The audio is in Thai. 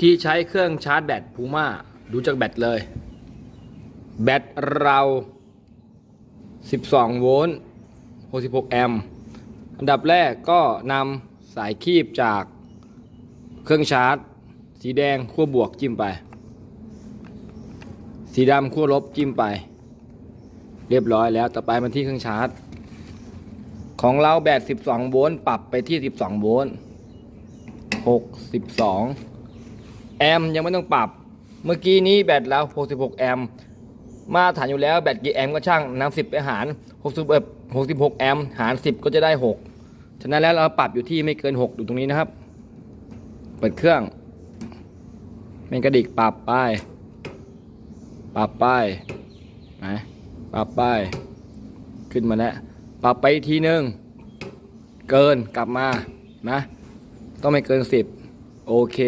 ธีใช้เครื่องชาร์จแบตพูม่าดูจากแบตเลย แบตเรา 12 โวลต์ 66 แอมป์อันดับแรกก็นำสายคีบจากเครื่องชาร์จ สีแดงขั้วบวกจิ้มไป สีดำขั้วลบจิ้มไป เรียบร้อยแล้ว ต่อไปมันที่เครื่องชาร์จ ของเราแบต 12 โวลต์ปรับไปที่ 12 โวลต์ 62 แอมยังไม่ต้องปรับ เมื่อกี้นี้แบตเรา66 แอมมาตรฐานอยู่แล้วแบตกี่แอมก็ช่างนำ10ไปหาร60 66 แอมหาร 10 ก็จะได้ 6 ฉะนั้นแล้วเราปรับอยู่ที่ไม่เกิน 6 อยู่ตรงนี้นะครับ เปิดเครื่องเมนกระดิกปรับไป ปรับไปนะปรับไป ขึ้นมาแล้วปรับไปอีกทีนึงเกินกลับมานะ ต้องไม่เกิน 10 โอเค